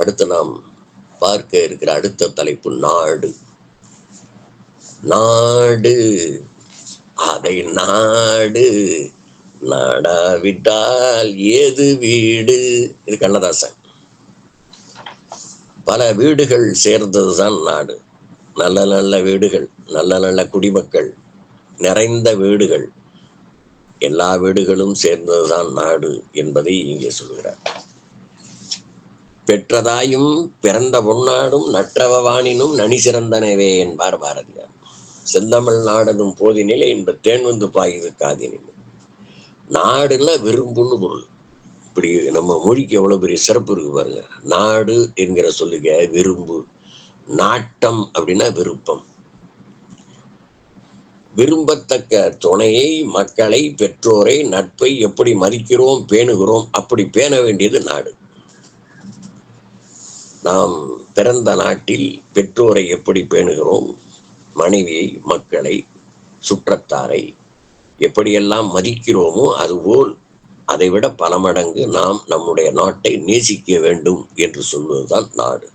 அடுத்து நாம் பார்க்க இருக்கிற அடுத்த தலைப்பு நாடு. நாடு. அதை நாடு. நாடாவிட்டால் ஏது வீடு? இது கண்ணதாசன். பல வீடுகள் சேர்ந்ததுதான் நாடு. நல்ல நல்ல வீடுகள் நல்ல நல்ல குடிமக்கள் நிறைந்த வீடுகள். எல்லா வீடுகளும் சேர்ந்ததுதான் நாடு என்பதை இங்கே சொல்கிறார். பெற்றதாயும் பிறந்த பொன்னாடும் நற்றவவானினும் நனி சிறந்தனவே என்பார் பாரதியார். செந்தமிழ் நாடனும் போதினிலே இந்த தேன் வந்து பாயுது காதினில் நாடுல விரும்புன்னு பொருள். இப்படி நம்ம மொழிக்கு எவ்வளவு பெரிய சிறப்பு இருக்கு பாருங்க. நாடு என்கிற சொல்லுக விரும்பு நாட்டம் அப்படின்னா விருப்பம். விரும்பத்தக்க துணையை மக்களை பெற்றோரை நட்பை எப்படி மதிக்கிறோம் பேணுகிறோம் அப்படி பேண வேண்டியது நாடு. நாம் பிறந்த நாட்டில் பெற்றோரை எப்படி பேணுகிறோம்? மனைவியை மக்களை சுற்றத்தாரை எப்படியெல்லாம் மதிக்கிறோமோ அதுபோல் அதைவிட பல மடங்கு நாம் நம்முடைய நாட்டை நேசிக்க வேண்டும் என்று சொல்வதுதான் நாடு.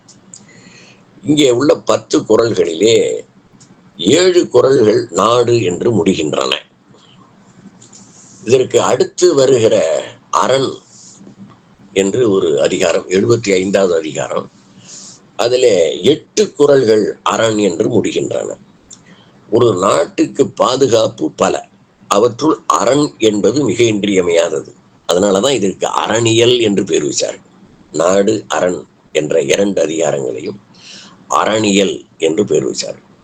இங்கே உள்ள பத்து குரல்களிலே ஏழு குரல்கள் நாடு என்று முடிகின்றன. இதற்கு அடுத்து வருகிற அரண் என்று ஒரு அதிகாரம் எழுபத்தி ஐந்தாவது அதிகாரம். அதிலே எட்டு குரல்கள் அரண் என்று முடிகின்றன. ஒரு நாட்டுக்கு பாதுகாப்பு பல. அவற்றுள் அரண் என்பது மிக இன்றியமையாதது. அதனாலதான் இதற்கு அரணியல் என்று பேர் வச்சார் நாடு அரண் என்ற இரண்டு அதிகாரங்களையும் அரணியல் என்று பேர் வச்சார்கள்.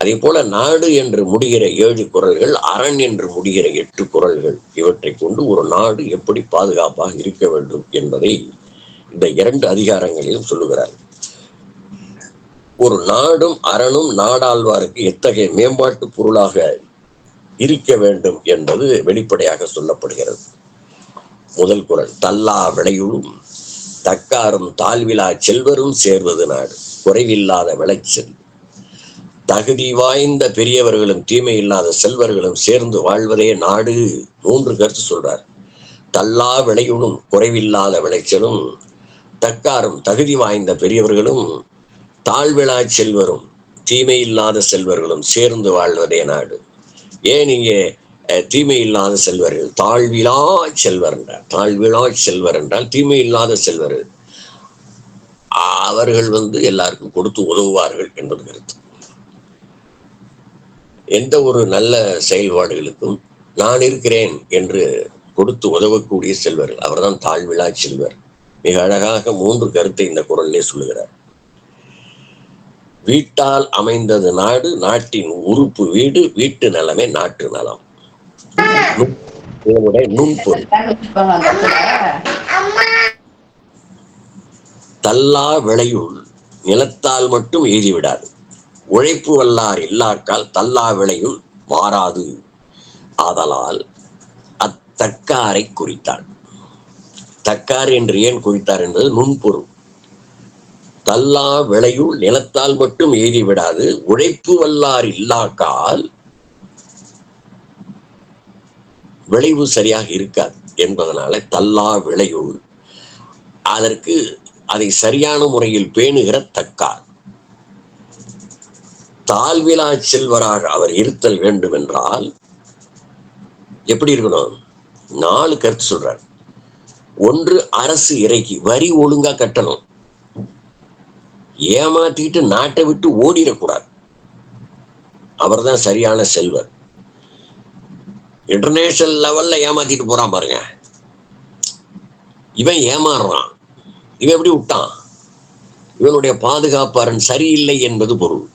அதே போல நாடு என்று முடிகிற ஏழு குரல்கள் அரண் என்று முடிகிற எட்டு குரல்கள் இவற்றை கொண்டு ஒரு நாடு எப்படி பாதுகாப்பாக இருக்க வேண்டும் என்பதை இந்த இரண்டு அதிகாரங்களிலும் சொல்லுகிறார். ஒரு நாடும் அரணும் நாடாழ்வாருக்கு எத்தகைய மேம்பாட்டு பொருளாக இருக்க வேண்டும் என்பது வெளிப்படையாக சொல்லப்படுகிறது. முதல் குரல் தல்லா விளையுளும் தக்காரும் தாழ்விழா செல்வரும் சேர்வது நாடு குறைவில்லாத விளைச்சல். தகுதி வாய்ந்த பெரியவர்களும் தீமை இல்லாத செல்வர்களும் சேர்ந்து வாழ்வதே நாடு மூன்று கருத்து சொல்றார். தல்லா விளையுடும் குறைவில்லாத விளைச்சலும் தக்காரும் தகுதி வாய்ந்த பெரியவர்களும் தாழ்விழா செல்வரும் தீமை இல்லாத செல்வர்களும் சேர்ந்து வாழ்வதே நாடு. ஏன் இங்கே தீமை இல்லாத செல்வர்கள் தாழ்விழா செல்வர் என்றார். தாழ்விழா செல்வர் என்றால் தீமை இல்லாத செல்வர். அவர்கள் வந்து எல்லாருக்கும் கொடுத்து உதவுவார்கள் என்பது கருத்து. எந்த ஒரு நல்ல செயல்பாடுகளுக்கும் நான் இருக்கிறேன் என்று கொடுத்து உதவக்கூடிய செல்வர்கள் அவர்தான் தாழ்விழா செல்வர். மிக அழகாக மூன்று கருத்தை இந்த குரலிலே சொல்லுகிறார். வீட்டால் அமைந்தது நாடு நாட்டின் உறுப்பு வீடு வீட்டு நலமே நாட்டு நலம். நுண்- நுண்பொருள். தல்லா விளையுள் நிலத்தால் மட்டும் எய்தி விடாது உழைப்பு வல்லார் இல்லாக்கால் தல்லா விளையும் மாறாது. ஆதலால் அத்தக்காரை குறித்தார். தக்கார் என்று ஏன் குறித்தார் என்பது நுண்பொருள். தல்லா விளையுள் நிலத்தால் மட்டும் எய்தி விடாது உழைப்பு வல்லார் இல்லாக்கால் விளைவு சரியாக இருக்காது என்பதனால தல்லா விளையுள் அதற்கு அதை சரியான முறையில் பேணுகிற தக்கார். தாழ்விழா செல்வராக அவர் இருத்தல் வேண்டும் என்றால் எப்படி இருக்கணும்? நாலு கருத்து சொல்றார். ஒன்று அரசு இறைக்கு வரி ஒழுங்கா கட்டணும். ஏமாத்திட்டு நாட்டை விட்டு ஓடிடக்கூடாது. அவர்தான் சரியான செல்வர். இன்டர்நேஷனல் லெவல்ல ஏமாத்திட்டு போறான் பாருங்க. இவன் ஏமாறுறான். இவன் எப்படி விட்டான்? இவனுடைய பாதுகாப்பாரன் சரியில்லை என்பது பொருள்.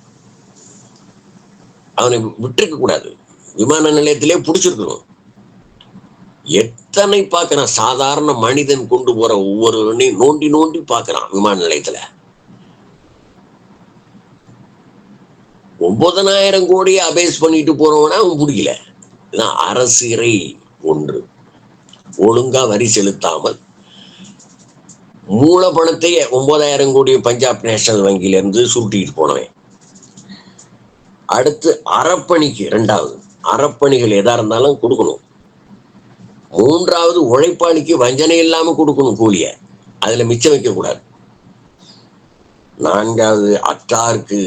அவனை விட்டுருக்க கூடாது. விமான நிலையத்திலே பிடிச்சிருக்கணும். எத்தனை பார்க்கறான் சாதாரண மனிதன் கொண்டு போற ஒவ்வொருவனையும் நோண்டி நோண்டி பார்க்கறான் விமான நிலையத்துல. ஒன்பதனாயிரம் கோடியை அபேஸ் பண்ணிட்டு போறவனா அவன் பிடிக்கல. இதான் அரசிறை ஒன்று. ஒழுங்கா வரி செலுத்தாமல் மூல பணத்தை ஒன்பதாயிரம் கோடி பஞ்சாப் நேஷனல் வங்கியில இருந்து சுருட்டிட்டு போனவன். அடுத்து அறப்பணிக்கு இரண்டாவது. அறப்பணிகள் எதா இருந்தாலும் கொடுக்கணும். மூன்றாவது உழைப்பாளிக்கு வஞ்சனை இல்லாம கொடுக்கணும் கூலிய. அதுல மிச்சம் வைக்க கூடாது. நான்காவது அற்றார்க்கு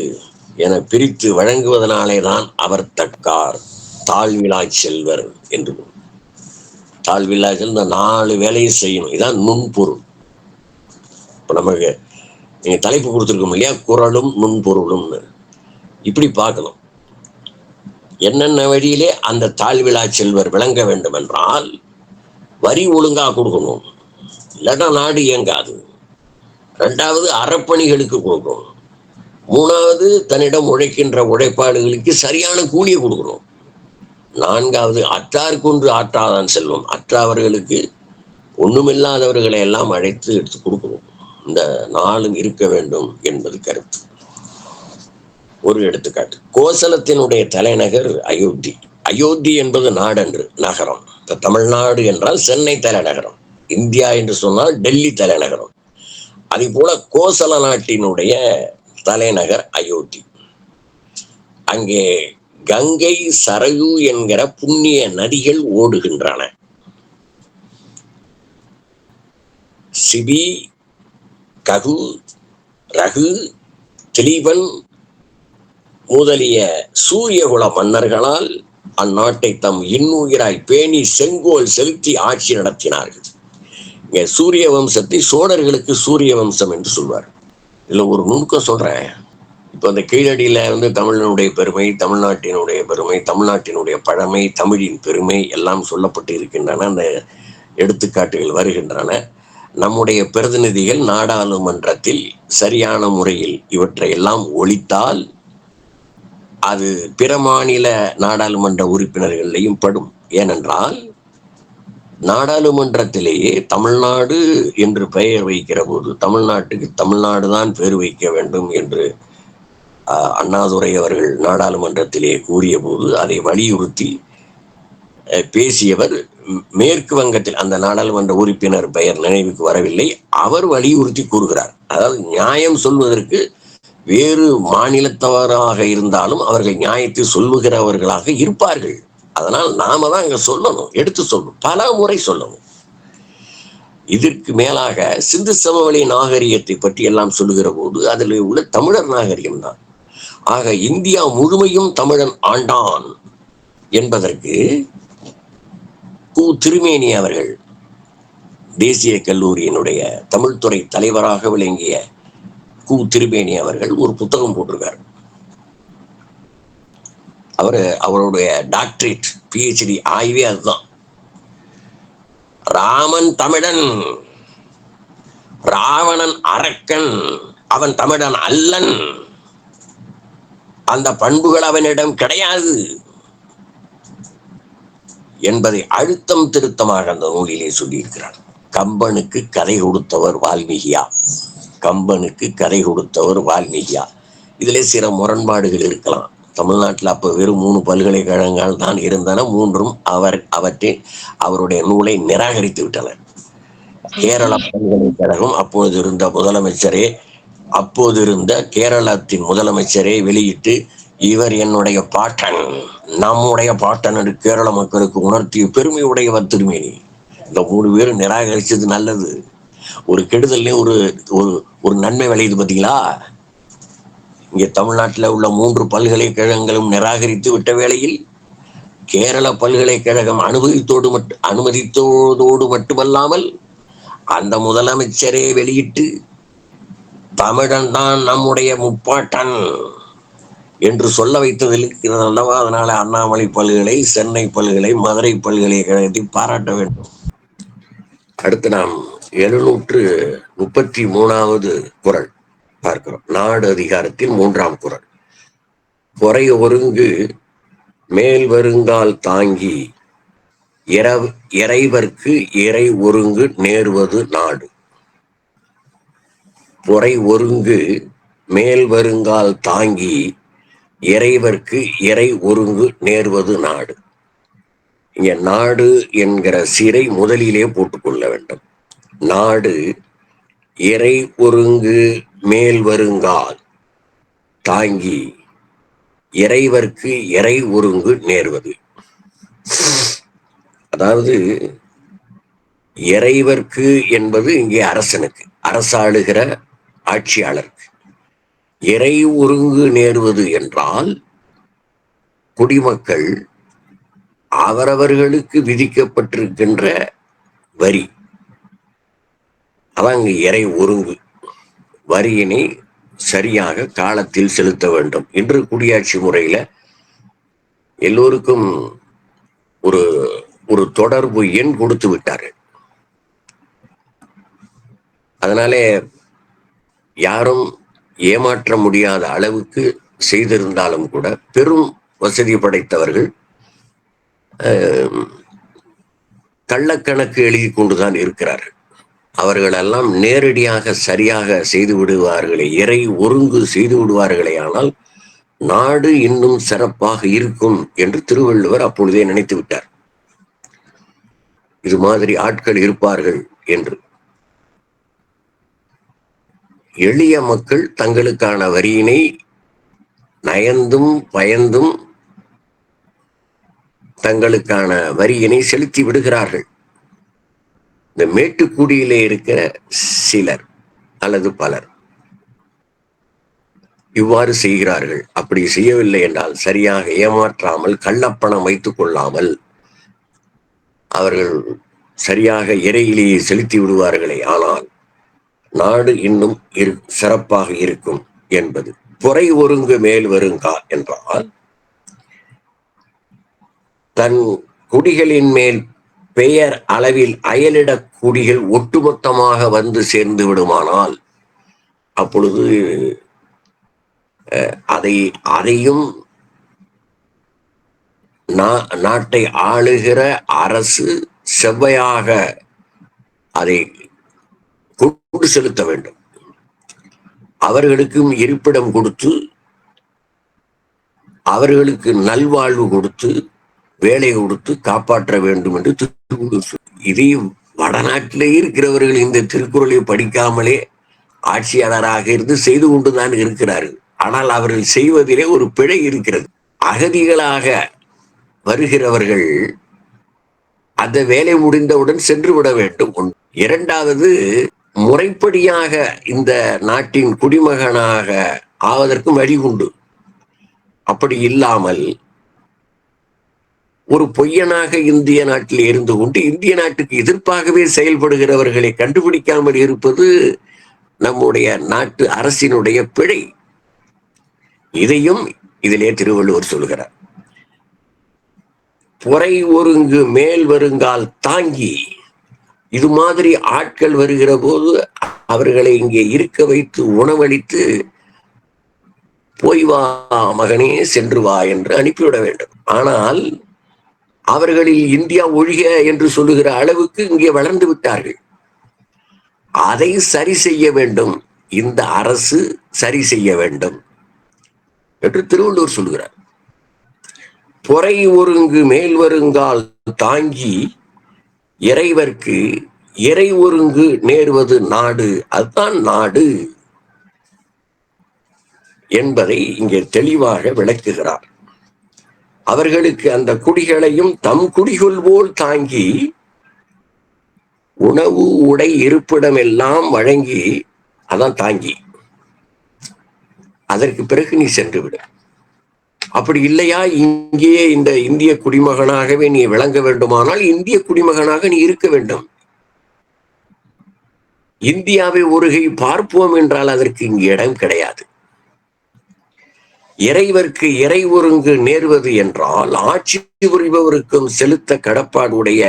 என பிரித்து வழங்குவதனாலே தான் அவர் தக்கார் தாழ்விழா செல்வர் என்று தாழ்விழா செல் இந்த நாலு வேலையை செய்யணும். இதான் நுண்பொருள். இப்போ நமக்கு நீங்க தலைப்பு கொடுத்துருக்கோம் இல்லையா? குரலும் நுண்பொருளும்னு. இப்படி பார்க்கணும். என்னென்ன வழியிலே அந்த தாழ்விழா செல்வர் விளங்க வேண்டும் என்றால் வரி ஒழுங்கா கொடுக்கணும். இல்லைன்னா நாடு இயங்காது. ரெண்டாவது அறப்பணிகளுக்கு கொடுக்கணும். மூணாவது தன்னிடம் உழைக்கின்ற உழைப்பாடுகளுக்கு சரியான கூலியை கொடுக்கணும். நான்காவது அற்றார்க்கொன்று ஆற்றாதான் செல்வம். அற்றாவர்களுக்கு ஒண்ணுமில்லாதவர்களை எல்லாம் அழைத்து எடுத்து கொடுக்கணும். இந்த நாளும் இருக்க வேண்டும் என்பது கருத்து. ஒரு எடுத்துக்காட்டு. கோசலத்தினுடைய தலைநகர் அயோத்தி. அயோத்தி என்பது நாடன்று நகரம். இப்ப தமிழ்நாடு என்றால் சென்னை தலைநகரம். இந்தியா என்று சொன்னால் டெல்லி தலைநகரம். அதே போல கோசல நாட்டினுடைய தலைநகர் அயோத்தி. அங்கே கங்கை சரயு என்கிற புண்ணிய நதிகள் ஓடுகின்றன. சிபி ககு ரகு திலீபன் முதலிய சூரியகுல மன்னர்களால் அந்நாட்டை தம் இன்னுயிராய் பேணி செங்கோல் செலுத்தி ஆட்சி நடத்தினார்கள். இங்க சூரிய வம்சத்தை சோழர்களுக்கு சூரிய வம்சம் என்று சொல்வார். இதுல ஒரு நுணுக்கம் சொல்றேன். இப்போ அந்த கீழடியில வந்து தமிழனுடைய பெருமை தமிழ்நாட்டினுடைய பெருமை தமிழ்நாட்டினுடைய பழமை தமிழின் பெருமை எல்லாம் சொல்லப்பட்டு இருக்கின்றன அந்த எடுத்துக்காட்டுகள் வருகின்றன. நம்முடைய பிரதிநிதிகள் நாடாளுமன்றத்தில் சரியான முறையில் இவற்றை எல்லாம் ஒழித்தால் அது பிற மாநில நாடாளுமன்ற உறுப்பினர்களையும் படும். ஏனென்றால் நாடாளுமன்றத்திலேயே தமிழ்நாடு என்று பெயர் வைக்கிற போது தமிழ்நாட்டுக்கு தமிழ்நாடு தான் பெயர் வைக்க வேண்டும் என்று அண்ணாதுரை அவர்கள் நாடாளுமன்றத்திலே கூறிய போது அதை வலியுறுத்தி பேசியவர் மேற்கு வங்கத்தில் அந்த நாடாளுமன்ற உறுப்பினர் பெயர் நினைவுக்கு வரவில்லை அவர் வலியுறுத்தி கூறுகிறார். அதாவது நியாயம் சொல்வதற்கு வேறு மாநிலத்தவராக இருந்தாலும் அவர்கள் நியாயத்தை சொல்லுகிறவர்களாக இருப்பார்கள். அதனால் நாம தான் அங்க சொல்லணும் எடுத்து சொல்லணும் பல முறை சொல்லணும். இதற்கு மேலாக சிந்து சமவெளி நாகரிகத்தை பற்றி எல்லாம் சொல்லுகிற போது அதில் உள்ள தமிழர் நாகரிகம் தான். ஆக இந்தியா முழுமையும் தமிழன் ஆண்டான் என்பதற்கு கு திருமேனி அவர்கள் தேசிய கல்லூரியினுடைய தமிழ்துறை தலைவராக விளங்கிய கு திருமேனி அவர்கள் ஒரு புத்தகம் போட்டிருக்கார். அவர் அவருடைய டாக்டரேட் பிஹெச்டி ஆய்வே அதுதான். ராமன் தமிழன் ராவணன் அரக்கன் அவன் தமிழன் அல்லன். அந்த பண்புகள் அவனிடம் கிடையாது. என்பதை அழுத்தம் திருத்தமாக அந்த நூலிலே சொல்லியிருக்கிறார். கம்பனுக்கு கதை கொடுத்தவர் வால்மீகியா கம்பனுக்கு கதை கொடுத்தவர் வால்மீகியா. இதிலே சில முரண்பாடுகள் இருக்கலாம். தமிழ்நாட்டில் அப்போ வெறும் மூணு பல்கலைக்கழகங்கள் தான் இருந்தன மூன்றும் அவர் அவற்றின் அவருடைய நூலை நிராகரித்து விட்டனர். கேரள பல்கலைக்கழகம் அப்போது இருந்த முதலமைச்சரே அப்போது இருந்த கேரளத்தின் முதலமைச்சரே வெளியிட்டு இவர் என்னுடைய பாட்டன். நம்முடைய பாட்டன் என்று கேரள மக்களுக்கு உணர்த்திய பெருமை உடையவர் திருமேனி. இந்த மூணு பேரும் நிராகரிச்சது நல்லது. ஒரு கெடுதல்லே ஒரு ஒரு ஒரு நன்மை விளையுது பார்த்தீங்களா இங்கே தமிழ்நாட்டில் உள்ள மூன்று பல்கலைக்கழகங்களும் நிராகரித்து விட்ட வேளையில் கேரள பல்கலைக்கழகம் அனுமதித்தோடு மட்டு அனுமதித்தோதோடு மட்டுமல்லாமல் அந்த முதலமைச்சரே வெளியிட்டு தமிழன் தான் நம்முடைய முப்பாட்டன் என்று சொல்ல வைத்ததில் இருக்கிறது அல்லவா? அதனால அண்ணாமலை பல்கலை சென்னை பல்கலை மதுரை பல்கலைக்கழகத்தை பாராட்ட வேண்டும். அடுத்து நாம் எழுநூற்று முப்பத்தி மூணாவது குறள் பார்க்கிறோம். நாடு அதிகாரத்தின் மூன்றாம் குறள் பொறை ஒருங்கு மேல் வருங்கால் தாங்கி இரவு இறைவர்க்கு இறை ஒருங்கு நேர்வது நாடு. பொறை ஒருங்கு மேல் வருங்கால் தாங்கி இறைவர்க்கு இறை ஒருங்கு நேர்வது நாடு. இங்க நாடு என்கிற சிறை முதலிலே போட்டுக்கொள்ள வேண்டும். நாடு இறை ஒருங்கு மேல் வருங்கால் தாங்கி இறைவர்க்கு இறை ஒருங்கு நேர்வது. அதாவது இறைவர்க்கு என்பது இங்கே அரசனுக்கு அரசாளுகிற ஆட்சியாளருக்கு. இறை ஒருங்கு நேர்வது என்றால் குடிமக்கள் அவரவர்களுக்கு விதிக்கப்பட்டிருக்கின்ற வரி. அதாங்க இறை ஒருங்கு. வரியினை சரியாக காலத்தில் செலுத்த வேண்டும். இன்று குடியாட்சி முறையில எல்லோருக்கும் ஒரு ஒரு தொடர்பு எண் கொடுத்து விட்டாரு. அதனாலே யாரும் ஏமாற்ற முடியாத அளவுக்கு செய்திருந்தாலும் கூட பெரும் வசதி படைத்தவர்கள் கள்ளக்கணக்கு எழுதி கொண்டுதான் இருக்கிறார்கள். அவர்களெல்லாம் நேரடியாக சரியாக செய்து விடுவார்களே இறை ஒருங்கு செய்து விடுவார்களே ஆனால் நாடு இன்னும் சிறப்பாக இருக்கும் என்று திருவள்ளுவர் அப்பொழுதே நினைத்து விட்டார். இது மாதிரி ஆட்கள் இருப்பார்கள் என்று. எளிய மக்கள் தங்களுக்கான வரியினை நயந்தும் பயந்தும் தங்களுக்கான வரியினை செலுத்தி விடுகிறார்கள். இந்த மேட்டுக்குடியிலே இருக்கிற சிலர் அல்லது பலர் இவ்வாறு செய்கிறார்கள். அப்படி செய்யவில்லை என்றால் சரியாக ஏமாற்றாமல் கள்ளப்பணம் வைத்துக் கொள்ளாமல் அவர்கள் சரியாக இறையிலேயே செலுத்தி விடுவார்களே. ஆனால் நாடு இன்னும் இரு சிறப்பாக இருக்கும் என்பது. பொறை ஒருங்கு மேல் வருங்கா என்றால் தன் குடிகளின் மேல் பெயர் அளவில் அயலிடக் குடிகள் ஒட்டுமொத்தமாக வந்து சேர்ந்து விடுமானால் அப்பொழுது அதை அதையும் நாட்டை ஆளுகிற அரசு செவ்வையாக அதை கொண்டு செலுத்த வேண்டும். அவர்களுக்கும் இருப்பிடம் கொடுத்து அவர்களுக்கு நல்வாழ்வு கொடுத்து வேலை கொடுத்து காப்பாற்ற வேண்டும் என்று திருக்குறள் இதே வடநாட்டிலே இருக்கிறவர்கள் இந்த திருக்குறளை படிக்காமலே ஆட்சியாளராக இருந்து செய்து கொண்டுதான் இருக்கிறார்கள். ஆனால் அவர்கள் செய்வதிலே ஒரு பிழை இருக்கிறது. அகதிகளாக வருகிறவர்கள் அந்த வேலை முடிந்தவுடன் சென்று விட வேண்டும். இரண்டாவது முறைப்படியாக இந்த நாட்டின் குடிமகனாக ஆவதற்கு வழி உண்டு. அப்படி இல்லாமல் ஒரு பொய்யனாக இந்திய நாட்டில் இருந்து கொண்டு இந்திய நாட்டுக்கு எதிர்ப்பாகவே செயல்படுகிறவர்களை கண்டுபிடிக்காமல் இருப்பது நம்முடைய நாட்டு அரசினுடைய பிழை. இதையும் இதிலே திருவள்ளுவர் சொல்கிறார். பொறை ஒருங்கு மேல் வருங்கால் தாங்கி இது மாதிரி ஆட்கள் வருகிற போது அவர்களை இங்கே இருக்க வைத்து உணவளித்து போய் வா மகனே சென்று வா என்று அனுப்பிவிட வேண்டும். ஆனால் அவர்களில் இந்தியா ஒழிக என்று சொல்லுகிற அளவுக்கு இங்கே வளர்ந்து விட்டார்கள். அதை சரி செய்ய வேண்டும். இந்த அரசு சரி செய்ய வேண்டும் என்று திருவள்ளுவர் சொல்கிறார் பொறை ஒருங்கு மேல் வருங்கால் தாங்கி இறைவர்க்கு இறை ஒருங்கு நேர்வது நாடு. அதுதான் நாடு என்பதை இங்கே தெளிவாக விளக்குகிறார். அவர்களுக்கு அந்த குடிகளையும் தம் குடிகள் போல் தாங்கி உணவு உடை இருப்பிடம் எல்லாம் வழங்கி அதான் தாங்கி. அதற்கு பிறகு நீ சென்று விடு அப்படி இல்லையா? இங்கே இந்த இந்திய குடிமகனாகவே நீ விளங்க வேண்டுமானால் இந்திய குடிமகனாக நீ இருக்க வேண்டும். இந்தியாவை ஒருகை பார்ப்போம் என்றால் அதற்கு இங்கு இடம் கிடையாது. இறைவர்க்கு இறை ஒருங்கு நேர்வது என்றால் ஆட்சி புரிபவருக்கும் செலுத்த கடப்பாடுடைய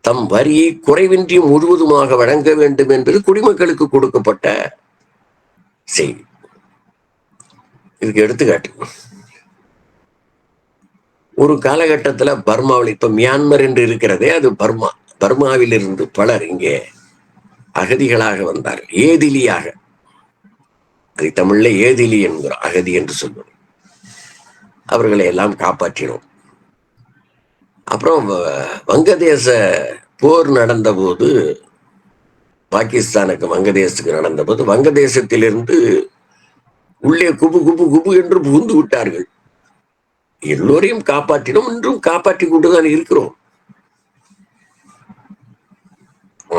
தம் வரியை குறைவின்றி முழுவதுமாக வழங்க வேண்டும் என்பது குடிமக்களுக்கு கொடுக்கப்பட்ட செய்தி. இதுக்கு எடுத்துக்காட்டு. ஒரு காலகட்டத்துல பர்மாவில் இப்ப மியான்மர் என்று இருக்கிறதே அது பர்மா பர்மாவில் இருந்து பலர் இங்கே அகதிகளாக வந்தார் ஏதிலியாக. அதை தமிழ்ல ஏதிலி என்கிறோம் அகதி என்று சொல்லுவோம். அவர்களை எல்லாம் காப்பாற்றினோம். அப்புறம் வங்கதேச போர் நடந்த போது பாகிஸ்தானுக்கு வங்கதேசத்துக்கு நடந்த போது வங்கதேசத்திலிருந்து உள்ளே குபு குபு குபு என்று புகுந்து விட்டார்கள். எல்லோரையும் காப்பாற்றினோம். இன்றும் காப்பாற்றி கொண்டுதான் இருக்கிறோம்.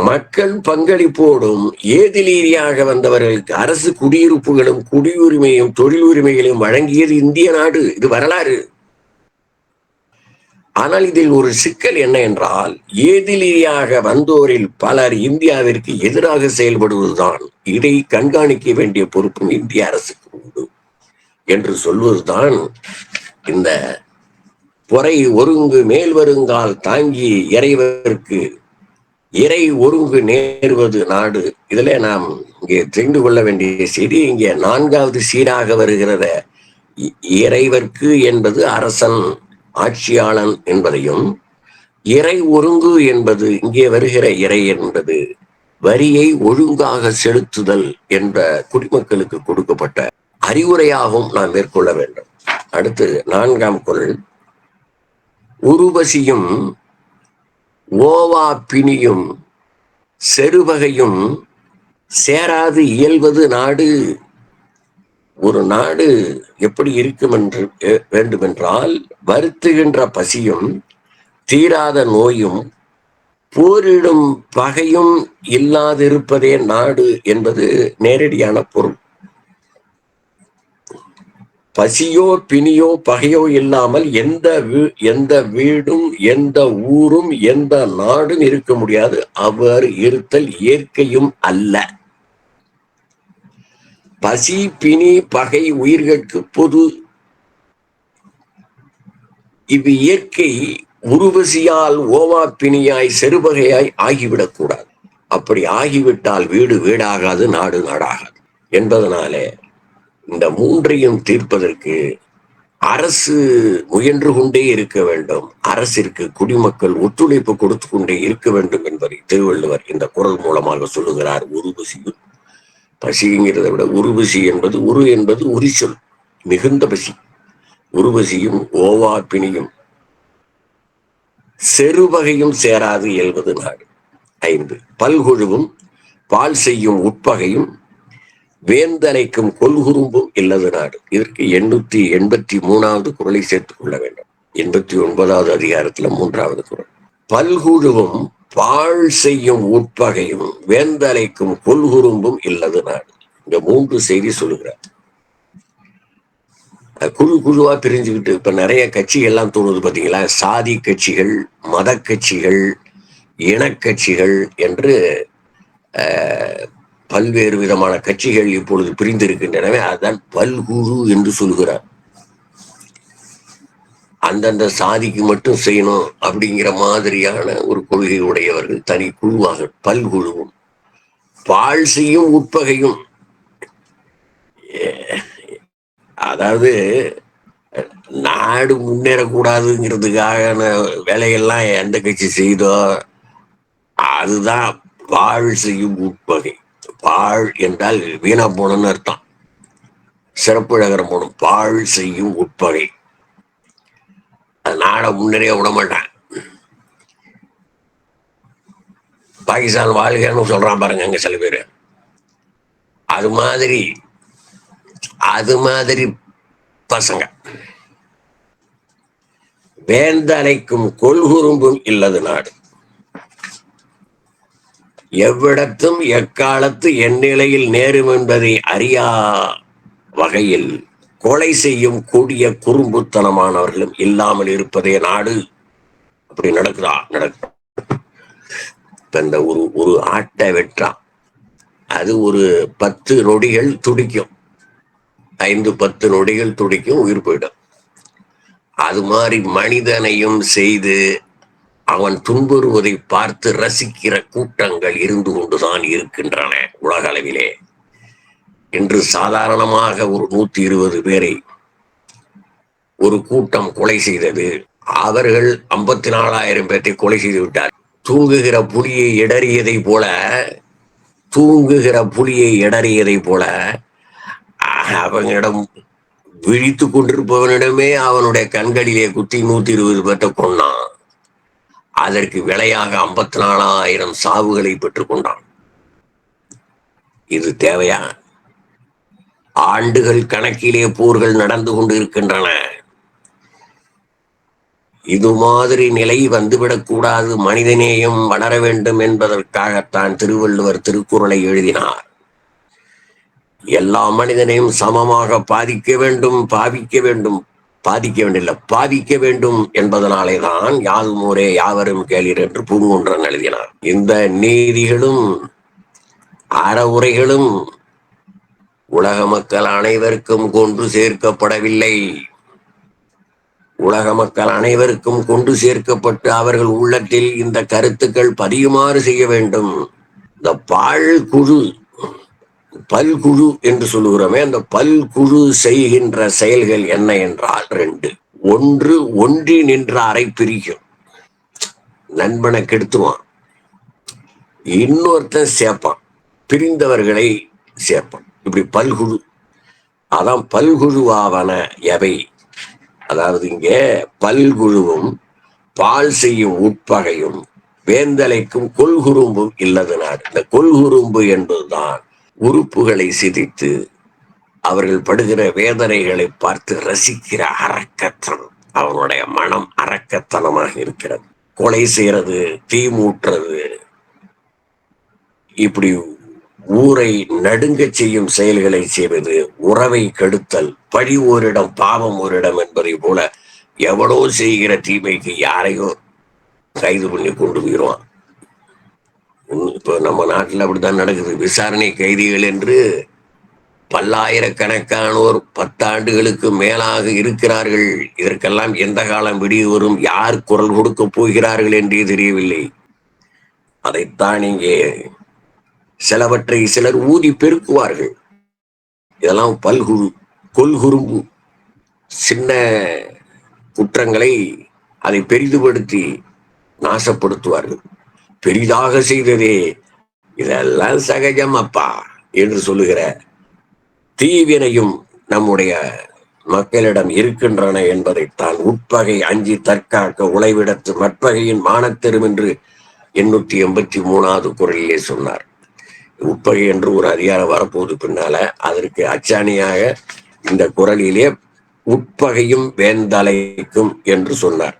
மக்கள் பங்களிப்போடும் ஏதிலீரியாக வந்தவர்களுக்கு அரசு குடியிருப்புகளும் குடியுரிமையும் தொழில் உரிமைகளையும் வழங்கியது இந்திய நாடு. இது வரலாறு. ஆனால் இதில் ஒரு சிக்கல் என்ன என்றால் ஏதிலியாக வந்தோரில் பலர் இந்தியாவிற்கு எதிராக செயல்படுவதுதான் இதை கண்காணிக்க வேண்டிய பொறுப்பும் இந்திய அரசுக்கு உண்டு என்று சொல்வதுதான் இந்த பொறை ஒருங்கு மேல் வருங்கால் தாங்கி இறைவருக்கு இறை ஒருங்கு நேர்வது நாடு. இதுல நாம் இங்கே தெரிந்து கொள்ள வேண்டிய செய்தி இங்கே நான்காவது சீராக வருகிறத இ- இறைவர்க்கு என்பது அரசன் ஆட்சியாளன் என்பதையும் இறை ஒருங்கு என்பது இங்கே வருகிற இறை என்பது வரியை ஒழுங்காக செலுத்துதல் என்ற குடிமக்களுக்கு கொடுக்கப்பட்ட அறிவுரையாகவும் நாம் மேற்கொள்ள வேண்டும். அடுத்து நான்காம் குரல். உருவசியும் ஓவா பிணியும் செருவகையும் சேராது இயல்வது நாடு. ஒரு நாடு எப்படி இருக்கும் என்று வேண்டுமென்றால் வருத்துகின்ற பசியும் தீராத நோயும் போரிடும் பகையும் இல்லாதிருப்பதே நாடு என்பது நேரடியான பொருள். பசியோ பிணியோ பகையோ இல்லாமல் எந்த வீ- எந்த வீடும் எந்த ஊரும் எந்த நாடும் இருக்க முடியாது. அவர் இருத்தல் இயற்கையும் அல்ல. பசி பிணி பகை உயிர்களுக்கு பொது. இவ் இயற்கை உருவசியால் ஓவா பிணியாய் செருபகையாய் ஆகிவிடக்கூடாது. அப்படி ஆகிவிட்டால் வீடு வீடாகாது நாடு நாடாகாது. என்பதனாலே இந்த மூன்றையும் தீர்ப்பதற்கு அரசு முயன்று கொண்டே இருக்க வேண்டும். அரசிற்கு குடிமக்கள் ஒத்துழைப்பு கொடுத்து கொண்டே இருக்க வேண்டும் என்பதை திருவள்ளுவர் இந்த குரல் மூலமாக சொல்லுகிறார். உருவசியும் பசிங்கிறதை விட உருவசி என்பது உரு என்பது உரிச்சொல் மிகுந்த பசி. உருவசியும் ஓவா பிணியும் செருவகையும் சேராது இயல்வது நாடு. ஐந்து. பல்குழுவும் பால் செய்யும் உட்பகையும் வேந்தனைக்கும் கொல்குறும்பும் இல்லது நாடு. இதற்கு எண்ணூத்தி எண்பத்தி மூணாவது குரலை சேர்த்துக் கொள்ள வேண்டும். எண்பத்தி ஒன்பதாவது அதிகாரத்துல மூன்றாவது குரல் பல்குழுவும் பாழ் செய்யும் உட்பகையும் வேந்தலைக்கும் கொல்குறும்பும் இல்லது நாடு. இந்த மூன்று செய்தி சொல்லுகிறார். குழு குழுவா பிரிஞ்சுக்கிட்டு இப்ப நிறைய கட்சி எல்லாம் தோணுது பாத்தீங்களா? சாதி கட்சிகள் மத கட்சிகள் இனக்கட்சிகள் என்று பல்வேறு விதமான கட்சிகள் இப்பொழுது பிரிந்திருக்கின்றனவே அதுதான் பல்குழு என்று சொல்கிறார். அந்தந்த சாதிக்கு மட்டும் செய்யணும் அப்படிங்கிற மாதிரியான ஒரு கொள்கை உடையவர்கள் தனி குழுவாக பல்குழுவும். பால் செய்யும் உட்பகையும். அதாவது நாடு முன்னேறக்கூடாதுங்கிறதுக்காக வேலையெல்லாம் எந்த கட்சி செய்தோ அதுதான் பாழ் செய்யும் உட்பகை. பாழ் என்றால் வீணா போனன்னு அர்த்தம். சிறப்பிழகரம் போடும் பாழ் செய்யும் உட்பகை. நாட முன்னரே விட மாட்டேன். பாகிஸ்தான் வாழ்கன்னு சொல்றான் பாருங்க அங்க சில பேர். அது மாதிரி அது மாதிரி பசங்க. வேந்தனைக்கும் கொள்குறும்பும் இல்லது நாடு. எவ்விடத்தும் எக்காலத்து எந்நிலையில் நேரும் என்பதை அறியா வகையில் கொலை செய்யும் கூடிய குறும்புத்தனமானவர்களும் இல்லாமல் இருப்பதே நாடு. அப்படி நடக்குதா? நடக்குதா. இப்ப இந்த ஒரு ஒரு ஆட்டை வெட்டான் அது ஒரு பத்து நொடிகள் துடிக்கும். ஐந்து பத்து நொடிகள் துடிக்கும் உயிர் போயிடும். அது மாதிரி மனிதனையும் செய்து அவன் துன்புறுவதை பார்த்து ரசிக்கிற கூட்டங்கள் இருந்து கொண்டுதான் இருக்கின்றன உலக அளவிலே. இன்று சாதாரணமாக ஒரு நூத்தி இருபது பேரை ஒரு கூட்டம் கொலை செய்தது. அவர்கள் ஐம்பத்தி நாலாயிரம் பேர்த்தை கொலை செய்து விட்டார். தூங்குகிற புலியை இடறியதை போல தூங்குகிற புலியை இடறியதை போல அவனிடம் விழித்து கொண்டிருப்பவனிடமே அவனுடைய கண்களிலே குத்தி நூத்தி இருபது பேர்த்த கொண்டான் அதற்கு விலையாக ஐம்பத்தி நாலாயிரம் சாவுகளை பெற்றுக்கொண்டான் இது தேவையா? ஆண்டுகள் கணக்கிலே போர்கள் நடந்து கொண்டு இருக்கின்றன இது மாதிரி நிலை வந்துவிடக்கூடாது மனிதநேயம் வளர வேண்டும் என்பதற்காகத்தான் திருவள்ளுவர் திருக்குறளை எழுதினார். எல்லா மனிதனையும் சமமாக பாதிக்க வேண்டும் பாவிக்க வேண்டும். பாதிக்க வேண்டிய பாதிக்க வேண்டும் என்பதனாலே தான் யாழ்மூரே யாவரும் கேளீர் என்று பூங்குன்றன் எழுதினார். இந்த நீதிகளும் அறவுரைகளும் உலக மக்கள் அனைவருக்கும் கொண்டு சேர்க்கப்படவில்லை. உலக மக்கள் அனைவருக்கும் கொண்டு சேர்க்கப்பட்டு அவர்கள் உள்ளத்தில் இந்த கருத்துக்கள் பதியுமாறு செய்ய வேண்டும். இந்த பால் குழு பல்குழு என்று சொல்லுகிறோமே அந்த பல்குழு செய்கின்ற செயல்கள் என்ன என்றால் ரெண்டு. ஒன்று ஒன்றி நின்ற அறை பிரிக்கும். நண்பனை கெடுத்துவான் இன்னொருத்தன் சேர்ப்பான். பிரிந்தவர்களை சேர்ப்பான். இப்படி பல்குழு. அதான் பல்குழுவாவன எவை? அதாவது இங்க பல்குழுவும் பால் செய்யும் உட்பகையும் வேந்தலைக்கும் கொள்குறும்பும் இல்லது நாடு. இந்த கொள்குறும்பு என்பதுதான் உறுப்புகளை சிதைத்து அவர்கள் படுகிற வேதனைகளை பார்த்து ரசிக்கிற அரக்கத்தனம் அவனுடைய மனம் அறக்கத்தனமாக இருக்கிறது. கொலை செய்யறது தீ மூட்டுறது இப்படி ஊரை நடுங்கச் செய்யும் செயல்களை செய்வது உறவை கெடுத்தல் பழி ஓரிடம் பாவம் ஓரிடம் என்பதை போல எவ்வளோ செய்கிற தீமைக்கு யாரையோ கைது பண்ணி கொண்டு போயிடுவான். இப்போ நம்ம நாட்டில் அப்படித்தான் நடக்குது. விசாரணை கைதிகள் என்று பல்லாயிரக்கணக்கானோர் பத்தாண்டுகளுக்கு மேலாக இருக்கிறார்கள். இதற்கெல்லாம் எந்த காலம் விடிய வரும்? யார் குரல் கொடுக்க போகிறார்கள் என்றே தெரியவில்லை. அதைத்தான் இங்கே சிலவற்றை சிலர் ஊதி பெருக்குவார்கள். இதெல்லாம் பல்குழு கொள்குறும்பு சின்ன குற்றங்களை அதை பெரிதுபடுத்தி நாசப்படுத்துவார்கள். பெரிதாக செய்ததே. இதெல்லாம் சகஜம் அப்பா என்று சொல்லுகிற தீவினையும் நம்முடைய மக்களிடம் இருக்கின்றன என்பதைத்தான் உட்பகை அஞ்சி தற்காக்க உழைவிடத்து மற்பகையின் மானத்தெரும் என்று எண்ணூத்தி எண்பத்தி மூணாவது குரலிலே சொன்னார். உட்பகை என்று ஒரு அதிகாரம் வரப்போகுது பின்னால அதற்கு அச்சாணியாக இந்த குரலிலே உட்பகையும் வேந்தலைக்கும் என்று சொன்னார்.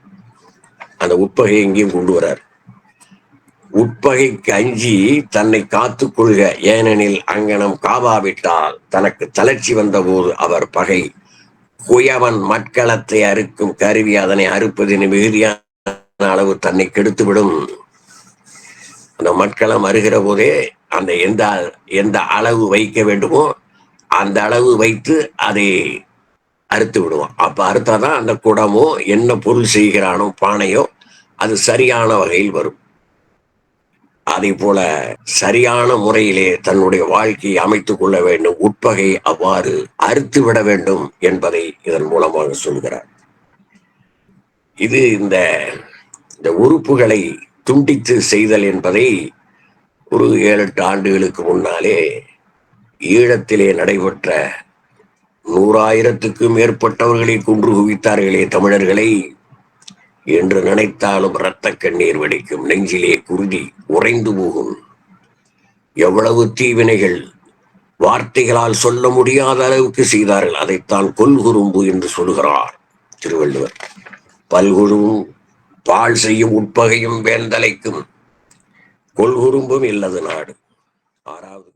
அந்த உட்பகை எங்கேயும் கொண்டு வரார் உட்பகைக்கு அஞ்சி தன்னை காத்துக் கொள்க. ஏனெனில் அங்கனம் காவாவிட்டால் தனக்கு தளர்ச்சி வந்தபோது அவர் பகை. குயவன் மட்களத்தை அறுக்கும் கருவி அதனை அறுப்பதின் மிகுதியான அளவு தன்னை கெடுத்துவிடும். அந்த மட்களம் அருகிற போதே அந்த எந்த எந்த அளவு வைக்க வேண்டுமோ அந்த அளவு வைத்து அதை அறுத்து விடுவான். அப்ப அறுத்தாதான் அந்த குடமோ என்ன பொருள் செய்கிறானோ பானையோ அது சரியான வகையில் வரும். அதே போல சரியான முறையிலே தன்னுடைய வாழ்க்கையை அமைத்துக் கொள்ள வேண்டும். உட்பகை அவ்வாறு அறுத்து விட வேண்டும் என்பதை இதன் மூலமாக சொல்கிறார். இது இந்த இந்த உறுப்புகளை துண்டித்து செய்தல் என்பதை ஒரு ஏழு எட்டு ஆண்டுகளுக்கு முன்னாலே ஈழத்திலே நடைபெற்ற நூறாயிரத்துக்கும் மேற்பட்டவர்களை கொன்று குவித்தார்களே தமிழர்களை. என்று நினைத்தாலும் இரத்த கண்ணீர் வெடிக்கும். நெஞ்சிலே குருதி உறைந்து போகும். எவ்வளவு தீவினைகள் வார்த்தைகளால் சொல்ல முடியாத அளவுக்கு செய்தார்கள். அதைத்தான் கொல்குறும்பு என்று சொல்கிறார் திருவள்ளுவர். பல்குழுவும் பால் செய்யும் உட்பகையும் வேந்தலைக்கும் கொள்குறும்பும் இல்லது நாடு. ஆறாவது